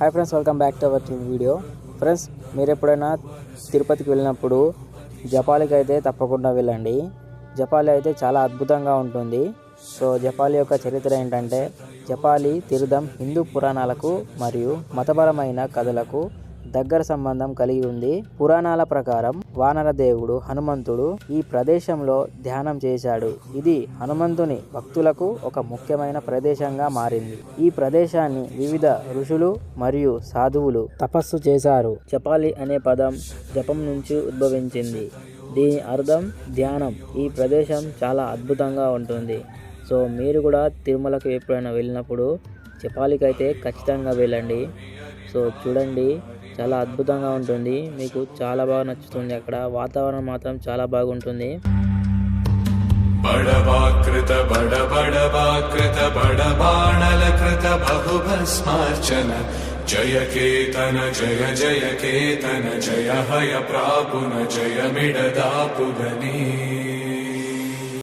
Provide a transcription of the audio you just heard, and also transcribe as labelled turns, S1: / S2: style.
S1: Hi friends welcome back to our video friends మీరు ఎప్పుడైనా తిరుపతికి వెళ్ళినప్పుడు జపాలికి అయితే తప్పకుండా వెళ్ళండి. జపాలి అయితే చాలా అద్భుతంగా ఉంటుంది. సో జపాలి యొక్క చరిత్ర ఏంటంటే జపాలి తీర్థం హిందూ పురాణాలకు మరియు మతపరమైన కథలకు దగ్గర సంబంధం కలిగి ఉంది. పురాణాల ప్రకారం వానర దేవుడు హనుమంతుడు ఈ ప్రదేశంలో ధ్యానం చేశాడు. ఇది హనుమంతుని భక్తులకు ఒక ముఖ్యమైన ప్రదేశంగా మారింది. ఈ ప్రదేశాన్ని వివిధ ఋషులు మరియు సాధువులు తపస్సు చేశారు. చపాలి అనే పదం జపం నుంచి ఉద్భవించింది. దీని అర్థం ధ్యానం. ఈ ప్రదేశం చాలా అద్భుతంగా ఉంటుంది. సో మీరు కూడా తిరుమలకు ఎప్పుడైనా వెళ్ళినప్పుడు చపాలికైతే అయితే ఖచ్చితంగా వెళ్ళండి. సో చూడండి. చాలా అద్భుతంగా ఉంటుంది. మీకు చాలా బాగా నచ్చుతుంది అక్కడ. వాతావరణం మాత్రం చాలా బాగుంటుంది.
S2: జయ కేతన జయ జయ కేతన జయ హయ ప్రాపున జయ జయమిడదాపుగనే